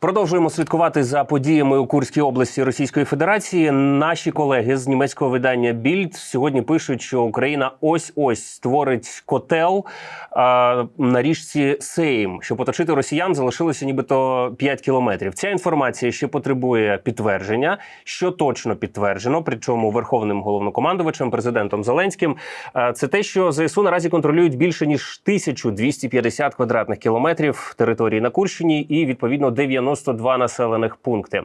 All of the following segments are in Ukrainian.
Продовжуємо слідкувати за подіями у Курській області Російської Федерації. Наші колеги з німецького видання Більд сьогодні пишуть, що Україна ось ось створить котел а, на річці Сейм. Щоб оточити росіян, залишилося нібито 5 кілометрів. Ця інформація ще потребує підтвердження, що точно підтверджено, причому верховним головнокомандувачем, президентом Зеленським. А, Це те, що ЗСУ наразі контролюють більше ніж 1250 квадратних кілометрів території на Курщині і відповідно 92 населених пункти.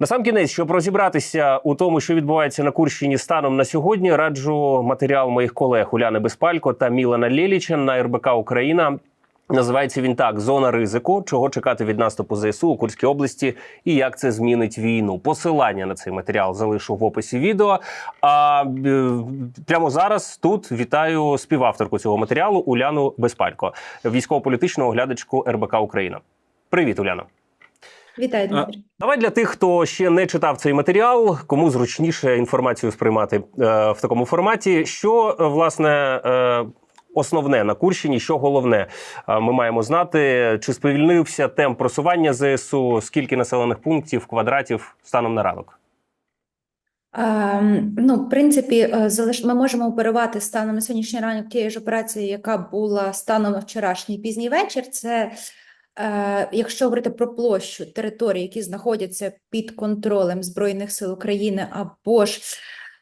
Насамкінець, щоб розібратися у тому, що відбувається на Курщині станом на сьогодні, раджу матеріал моїх колег Уляни Безпалько та Мілана Лєліча на РБК Україна. Називається він так: зона ризику, чого чекати від наступу ЗСУ у Курській області і як це змінить війну. Посилання на цей матеріал залишу в описі відео. А е, прямо зараз тут вітаю співавторку цього матеріалу Уляну Безпалько, військово-політичну оглядачку РБК Україна. Привіт, Уляна. Вітаю, Дмитрий. Давай для тих, хто ще не читав цей матеріал, кому зручніше інформацію сприймати е, в такому форматі. Що е, власне е, основне на Курщині, що головне, ми маємо знати, чи сповільнився темп просування ЗСУ, скільки населених пунктів, квадратів станом на ранок. Ем, ну, в принципі, залиш... ми можемо оперувати станом на сьогоднішній ранок тієї ж операції, яка була станом на вчорашній пізній вечір. Це якщо говорити про площу територій, які знаходяться під контролем Збройних сил України, або ж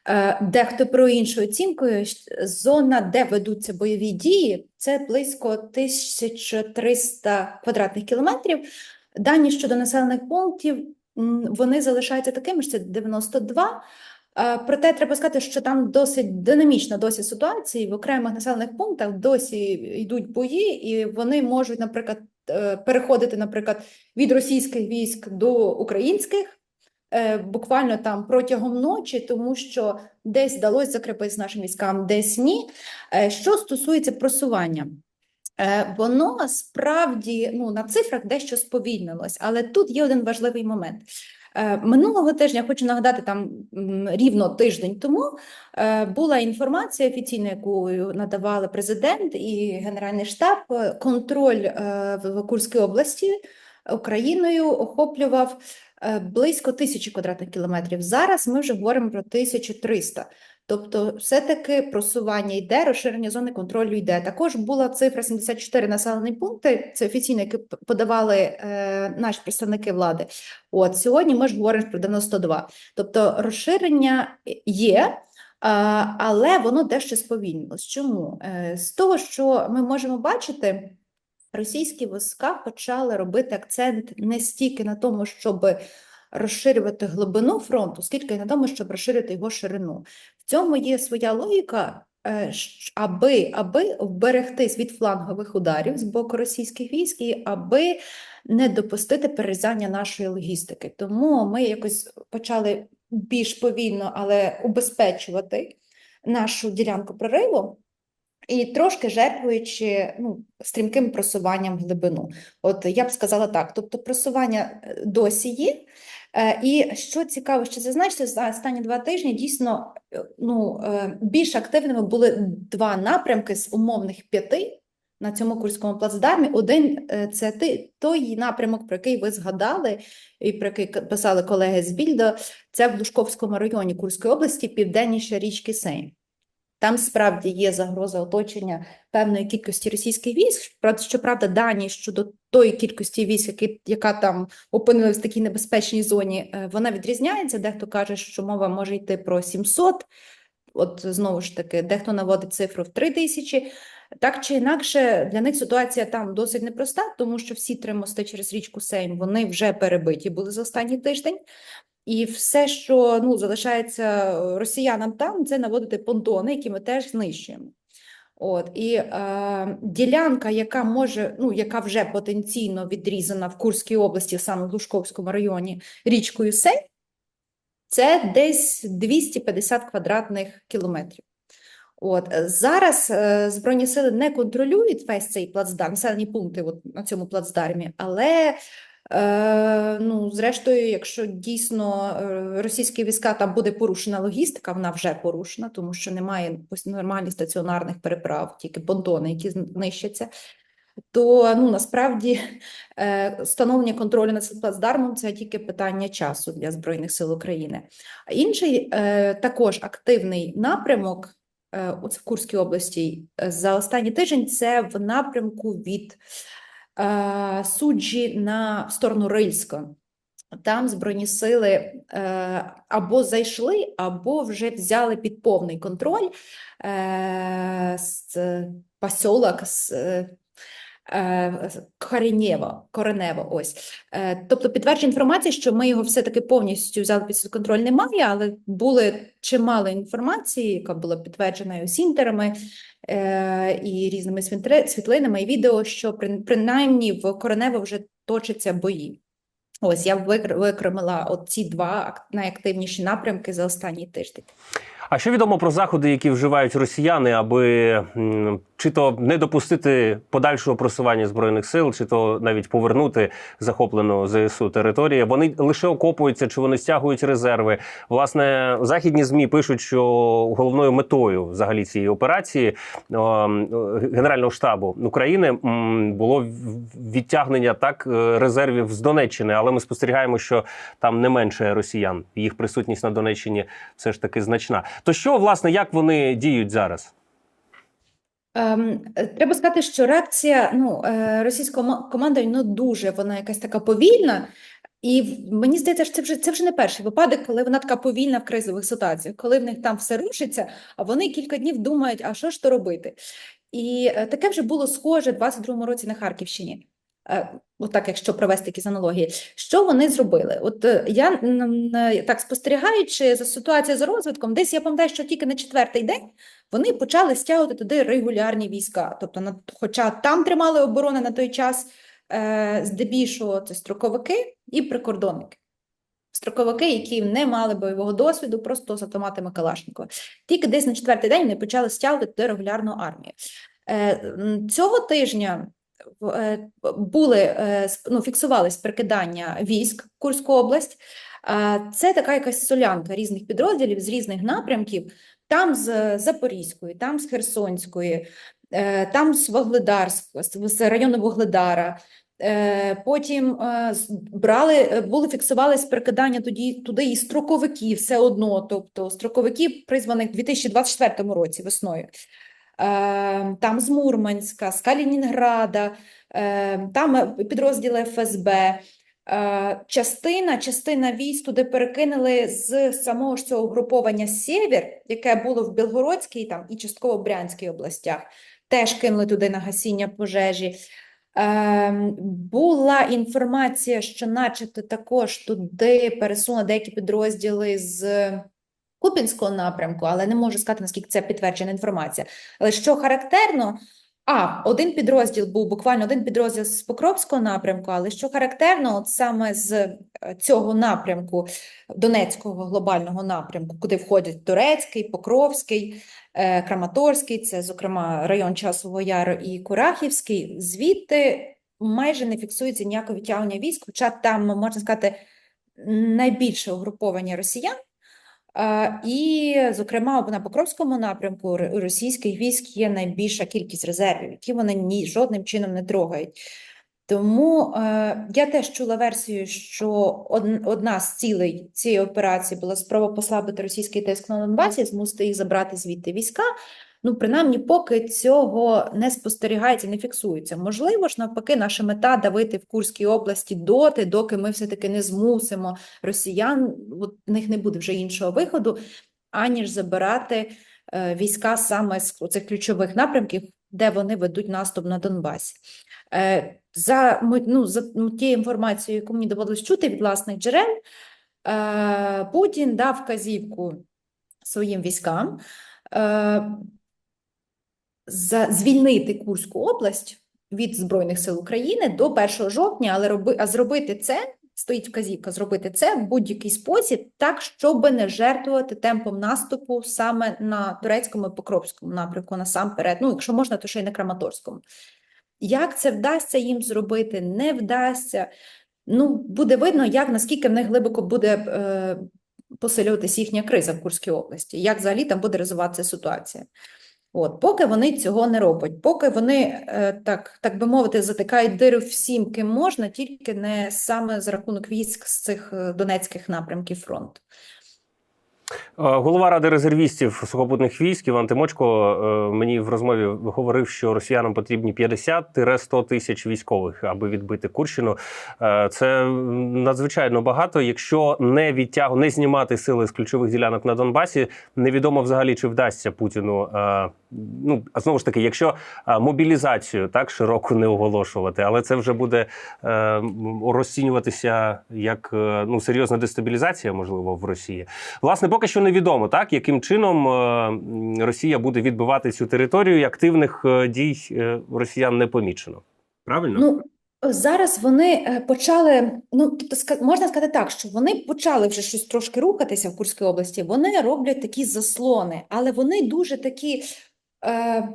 е, дехто про іншою оцінкою, зона, де ведуться бойові дії, це близько 1300 квадратних кілометрів. Дані щодо населених пунктів вони залишаються такими ж, це 92. Е, Проте треба сказати, що там досить динамічна досі ситуація. В окремих населених пунктах досі йдуть бої, і вони можуть, наприклад, е, переходити, наприклад, від російських військ до українських. е, Буквально там протягом ночі, тому що десь вдалося закріпитися нашим військам, десь ні. Е, Що стосується просування, Е, Воно справді ну, на цифрах дещо сповільнилось, але тут є один важливий момент. Е, Минулого тижня, хочу нагадати, там рівно тиждень тому е, була інформація офіційна, яку надавали президент і Генеральний штаб. Контроль е, в Курській області Україною охоплював близько тисячі квадратних кілометрів. Зараз ми вже говоримо про 1300. Тобто, все-таки просування йде, розширення зони контролю йде. Також була цифра 74 населені пункти. Це офіційно, які подавали е, наші представники влади. От сьогодні ми ж говоримо про 92. Тобто, розширення є. Але воно дещо сповільнилось. Чому? Е, З того, що ми можемо бачити, російські війська почали робити акцент не стільки на тому, щоб розширювати глибину фронту, скільки на тому, щоб розширити його ширину. В цьому є своя логіка, е, аби, аби вберегтись від флангових ударів з боку російських військ, і аби не допустити перерізання нашої логістики. Тому ми якось почали більш повільно, але убезпечувати нашу ділянку прориву. І трошки жертвуючи ну, стрімким просуванням в глибину. От я б сказала так: тобто просування е, досі є. Е, І що цікаво, що зазначити, за останні два тижні дійсно е, ну, е, більш активними були два напрямки з умовних п'яти на цьому Курському плацдармі. Один це той напрямок, про який ви згадали, і про який писали колеги з Більдо, це в Лужковському районі Курської області, південніше річки Сейм. Там справді є загроза оточення певної кількості російських військ. Щоправда, дані щодо тої кількості військ, яка там опинилась в такій небезпечній зоні, е, вона відрізняється. Дехто каже, що мова може йти про 700. От знову ж таки, дехто наводить цифру в 3 тисячі. Так чи інакше, для них ситуація там досить непроста, тому що всі три мости через річку Сейм вони вже перебиті були за останній тиждень. І все, що ну, залишається е, росіянам там, це наводити понтони, які ми теж знищуємо. От і е, ділянка, яка може, ну яка вже потенційно відрізана в Курській області, саме в Лужковському районі, річкою Сей, це десь 250 квадратних кілометрів. От зараз е, збройні сили не контролюють весь цей плацдарм, населені пункти от на цьому плацдармі, але Е, ну, зрештою, якщо дійсно е, російські війська там буде порушена логістика, вона вже порушена, тому що немає нормальних стаціонарних переправ, тільки понтони, які знищаться. то ну насправді е, встановлення контролю над плацдармом це тільки питання часу для Збройних сил України. А інший також активний напрямок у Курській області за останній тиждень це в напрямку від суджі на сторону Рильська. Там Збройні сили е, або зайшли, або вже взяли під повний контроль е, з з е, е, Коренєво, Коренево, ось. Е, тобто підтвердження інформації, що ми його все-таки повністю взяли під контроль, немає, але були чимало інформації, яка була підтверджена і осінтерами, е, і різними світлинами, і відео, що при- принаймні в Коренево вже точаться бої. Ось я викр- викремила от два ак- найактивніші напрямки за останній тиждень. А що відомо про заходи, які вживають росіяни, аби чи то не допустити подальшого просування збройних сил, чи то навіть повернути захоплену ЗСУ територію? Вони лише окопуються, чи вони стягують резерви? Власне, західні змі пишуть, що головною метою взагалі цієї операції Генерального штабу України було відтягнення так е, резервів з Донеччини, але ми спостерігаємо, що там не менше росіян. Їх присутність на Донеччині все ж таки значна. То що, власне, як вони діють зараз? Ем, треба сказати, що реакція ну, е, російського ма- командування ну, дуже вона якась така повільна. І мені здається, що це вже, це вже не перший випадок, коли вона така повільна в кризових ситуаціях, коли в них там все рушиться, а вони кілька днів думають, а що ж то робити. І е, таке вже було схоже в 22-му році на Харківщині. Е, Отак, якщо провести якісь аналогії, що вони зробили? От е, я е, так спостерігаючи за ситуацією за розвитком, десь я пам'ятаю, що тільки на четвертий день вони почали стягувати туди регулярні війська. Тобто, на, хоча там тримали оборони на той час, здебільшого це строковики і прикордонники. Строковики, які не мали бойового досвіду, просто з автоматами Калашникова. Тільки десь на четвертий день вони почали стягувати регулярну армію. Цього тижня були, е, ну, фіксувались прикидання військ Курську область. Е, Це така якась солянка різних підрозділів з різних напрямків, там з Запорізької, там з Херсонської, е, там з Вугледарського, з району Вугледара. Е, Потім е, брали, е, були фіксувались прикидання тоді туди і строковиків все одно, тобто строковиків, призваних в 2024 році весною. Е, Там з Мурманська, з Калінінграда, е, там е, підрозділи ФСБ. Е, Частина, частина військ туди перекинули з самого ж цього угруповання Сєвєр, яке було в Білгородській там, і частково Брянській областях, теж кинули туди на гасіння пожежі. Ем, Була інформація, що начебто також туди пересунули деякі підрозділи з Купінського напрямку, але не можу сказати, наскільки це підтверджена інформація. Але що характерно, а, один підрозділ був буквально один підрозділ з Покровського напрямку, але що характерно, от саме з е, цього напрямку, Донецького глобального напрямку, куди входять Турецький, Покровський, е, Краматорський, це, зокрема, район Часового Яру і Курахівський, звідти майже не фіксується ніякого відтягування військ, хоча там, можна сказати, найбільше угруповання росіян. А, І, зокрема, на Покровському напрямку російських військ є найбільша кількість резервів, які вони ні жодним чином не трогають. Тому е, я теж чула версію, що од- одна з цілей цієї операції була спроба послабити російський тиск на Донбасі, змусити їх забрати звідти війська. Ну, принаймні, поки цього не спостерігається, не фіксується. Можливо ж, навпаки, наша мета давити в Курській області доти, доки ми все-таки не змусимо росіян, от в них не буде вже іншого виходу, аніж забирати е, війська саме з цих ключових напрямків, де вони ведуть наступ на Донбасі. Е, за, ну, за ну, тією інформацією, яку мені доводилось чути від власних джерел, е, Путін дав вказівку своїм військам за, звільнити Курську область від Збройних сил України до 1 жовтня, але роби, а зробити це, стоїть вказівка, зробити це в будь-який спосіб, так, щоб не жертвувати темпом наступу саме на турецькому і Покровському напрямку, насамперед, ну, якщо можна, то ще й на Краматорському. Як це вдасться їм зробити, не вдасться. Ну, буде видно, як наскільки в них глибоко буде е, посилюватися їхня криза в Курській області, як взагалі там буде розвиватися ситуація. От, поки вони цього не роблять, поки вони, е, так, так би мовити, затикають дири всім, ким можна, тільки не саме за рахунок військ з цих е, донецьких напрямків фронту. Е, Голова ради резервістів сухопутних військ Іван Тимочко е, мені в розмові говорив, що росіянам потрібні 50-100 тисяч військових, аби відбити Курщину. Е, Це надзвичайно багато. Якщо не відтягу, не знімати сили з ключових ділянок на Донбасі, невідомо взагалі чи вдасться Путіну. Ну а знову ж таки, якщо мобілізацію так широко не оголошувати, але це вже буде розцінюватися як ну серйозна дестабілізація, можливо, в Росії. Власне, поки що невідомо, так яким чином е, Росія буде відбивати цю територію, і активних е, дій е, росіян не помічено. Правильно? Ну, зараз вони почали, ну, тобто, можна сказати так, що вони почали вже щось трошки рухатися в Курській області, вони роблять такі заслони, але вони дуже такі е,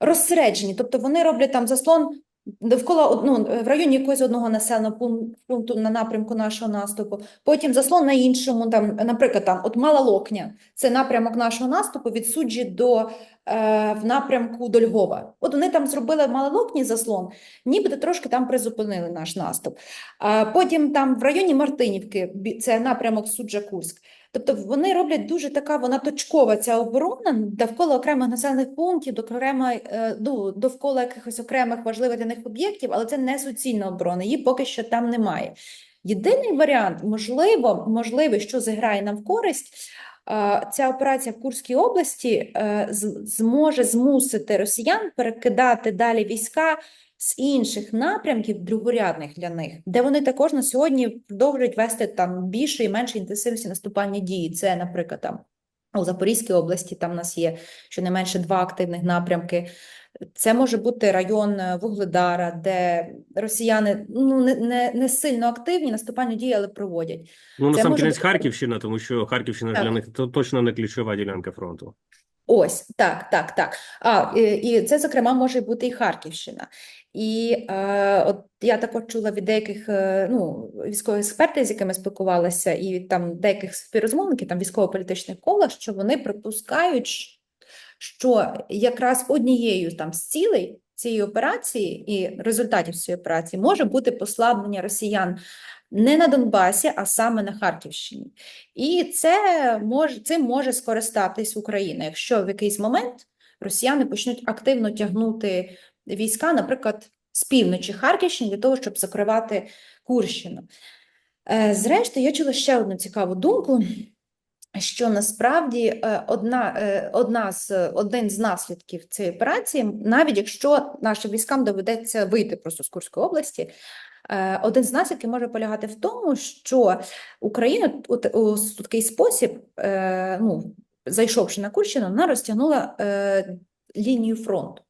розсереджені, тобто вони роблять там заслон довкола ну, в районі якогось одного населеного пун- пункту на напрямку нашого наступу, потім заслон на іншому, там, наприклад, там, от Мала Локня, це напрямок нашого наступу від Суджі до в напрямку до Львова. От вони там зробили в Малолокні заслон, нібито трошки там призупинили наш наступ. Потім там в районі Мартинівки, це напрямок Суджа-Курськ. Тобто вони роблять дуже така, вона точкова ця оборона довкола окремих населених пунктів, окремо, е, ну, довкола якихось окремих важливих для них об'єктів, але це не суцільна оборона, її поки що там немає. Єдиний варіант, можливо, можливий, що зіграє нам в користь, е, ця операція в Курській області е, зможе змусити росіян перекидати далі війська з інших напрямків, другорядних для них, де вони також на сьогодні продовжують вести там більше і менше інтенсивності наступальні дії. Це, наприклад, там у Запорізькій області там у нас є щонайменше два активних напрямки. Це може бути район е, Вугледара, де росіяни ну не, не, не сильно активні, наступальні дії, але проводять. ну насам може кінець бути- Харківщина, тому що Харківщина Так. для них то точно не ключова ділянка фронту. Ось, так, так, так. А, і, і це, зокрема, може бути і Харківщина. І е, от я також чула від деяких е, ну, військових експертів, з якими спілкувалася, і там деяких співрозмовників, там військово-політичних колах, що вони припускають, що якраз однією там з цілей цієї операції і результатів цієї операції може бути послаблення росіян не на Донбасі, а саме на Харківщині. І це може, цим може скористатись Україна, якщо в якийсь момент росіяни почнуть активно тягнути війська, наприклад, з півночі Харківщини для того, щоб закривати Курщину. Е, Зрештою, я чула ще одну цікаву думку, що насправді е, одна, е, одна з, один з наслідків цієї операції, навіть якщо нашим військам доведеться вийти просто з Курської області, один з наслідків може полягати в тому, що Україна у, у такий спосіб, ну, зайшовши на Курщину, вона розтягнула лінію фронту.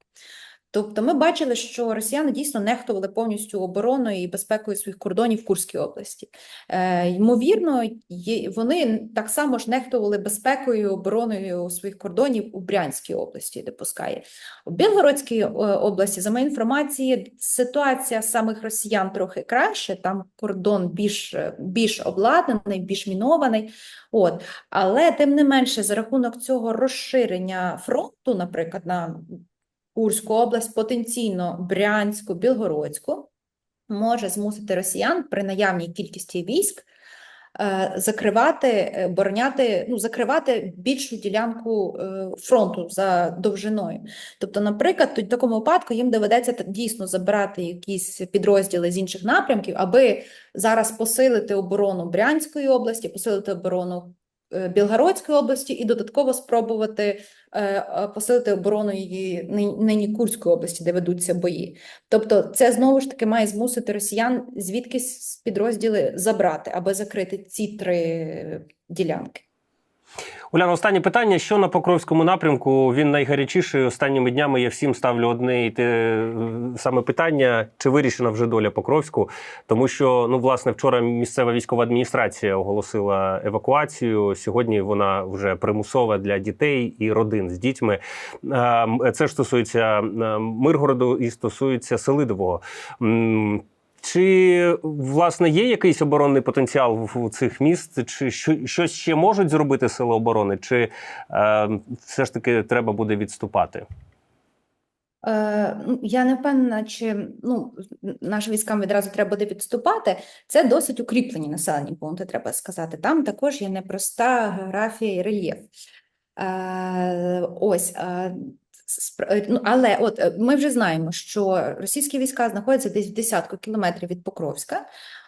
Тобто ми бачили, що росіяни дійсно нехтували повністю обороною і безпекою своїх кордонів в Курській області. Е, ймовірно, вони так само ж нехтували безпекою обороною своїх кордонів у Брянській області, де пускає. У Білгородській е, області, за моєю інформацією, ситуація самих росіян трохи краще, там кордон більш, е, більш обладнаний, більш мінований. От. Але тим не менше, за рахунок цього розширення фронту, наприклад, на Курську область, потенційно Брянську, Білгородську, може змусити росіян при наявній кількості військ е, закривати, е, обороняти, ну, закривати більшу ділянку е, фронту за довжиною. Тобто, наприклад, в такому випадку їм доведеться дійсно забирати якісь підрозділи з інших напрямків, аби зараз посилити оборону Брянської області, посилити оборону Білгородської області і додатково спробувати е, е, посилити оборону її нині Курської області, де ведуться бої. Тобто, це знову ж таки має змусити росіян звідкись підрозділи забрати, аби закрити ці три ділянки. Уляна, останнє питання: що на Покровському напрямку він найгарячіший. Останніми днями я всім ставлю одне і те саме питання: чи вирішена вже доля Покровську? Тому що ну власне вчора місцева військова адміністрація оголосила евакуацію. Сьогодні вона вже примусова для дітей і родин з дітьми. Е, Це ж стосується е, Миргороду і стосується Селидового. Чи власне є якийсь оборонний потенціал в- цих міст? Чи що, щось ще можуть зробити сили оборони? Чи е, все ж таки треба буде відступати? Е, ну, Я не впевнена, чи ну, нашим військам відразу треба буде відступати. Це досить укріплені населені пункти, треба сказати. Там також є непроста географія і рельєф. Е, ось, е, але от е, ми вже знаємо, що російські війська знаходяться десь в десятку кілометрів від Покровська.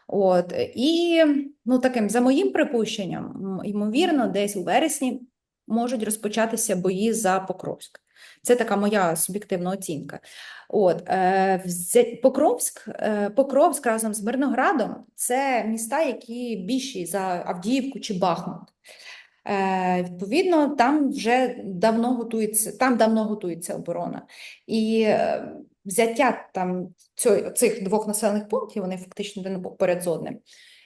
От, і ну, таким, за моїм припущенням, ймовірно, десь у вересні можуть розпочатися бої за Покровськ. Це така моя суб'єктивна оцінка. От, е, Покровськ, е, Покровськ разом з Мирноградом це міста, які більші за Авдіївку чи Бахмут. Е, відповідно, там вже давно готується, там давно готується оборона. І е, взяття там цих двох населених пунктів, вони фактично один поряд з одним.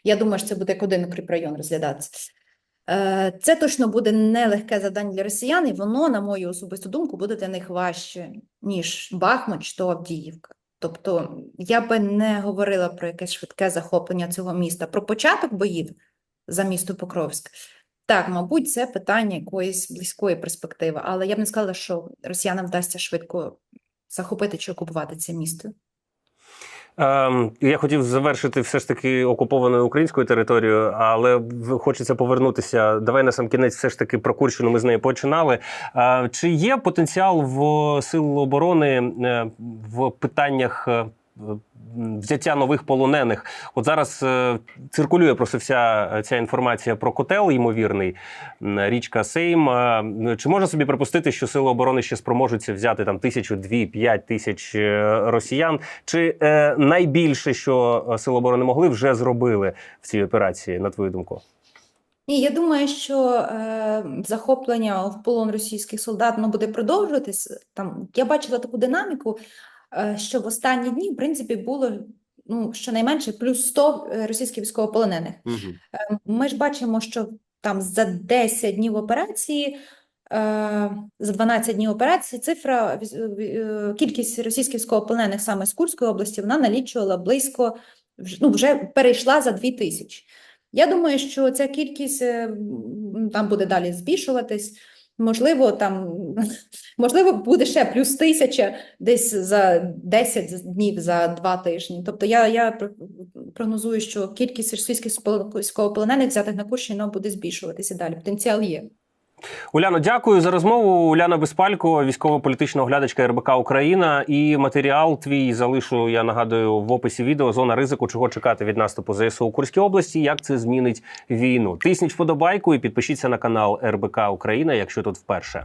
Я думаю, що це буде як один укріпрайон розглядатися. Е, Це точно буде нелегке завдання для росіян, і воно, на мою особисту думку, буде для них важче, ніж Бахмут чи то Авдіївка. Тобто я би не говорила про якесь швидке захоплення цього міста. Про початок боїв за місто Покровськ. Так, мабуть, це питання якоїсь близької перспективи, але я б не сказала, що росіянам вдасться швидко захопити чи окупувати це місто. Ем, я хотів завершити все ж таки окупованою українською територією, але хочеться повернутися. Давай на сам кінець, все ж таки про Курщину. Ми з неї починали. Е, чи є потенціал в сил оборони е, в питаннях? Взяття нових полонених. От зараз е, циркулює просто вся е, ця інформація про котел, ймовірний річка Сейм. Чи можна собі припустити, що сили оборони ще спроможуться взяти там тисячу, дві, п'ять тисяч е, росіян? Чи е, найбільше, що сили оборони могли, вже зробили в цій операції, на твою думку? Ні, я думаю, що е, захоплення в полон російських солдат ну, буде продовжуватись. Там я бачила таку динаміку, що в останні дні, в принципі, було ну, щонайменше плюс 100 російських військовополонених. Е, Ми ж бачимо, що там за 10 днів операції, е, за 12 днів операції, цифра е, кількість російських військовополонених саме з Курської області, вона налічувала близько, ну, вже перейшла за 2 тисячі. Я думаю, що ця кількість е, там буде далі збільшуватись. Можливо, там можливо буде ще плюс тисяча десь за 10 днів за два тижні. Тобто я, я пр- прогнозую, що кількість російських військовополонених взятих на Курщину буде збільшуватися далі. Потенціал є. Уляно, дякую за розмову. Уляна Безпалько, військово-політична оглядачка РБК Україна. І матеріал твій залишу, я нагадую, в описі відео. Зона ризику, чого чекати від наступу ЗСУ у Курській області, як це змінить війну. Тисніть вподобайку і підпишіться на канал РБК Україна, якщо тут вперше.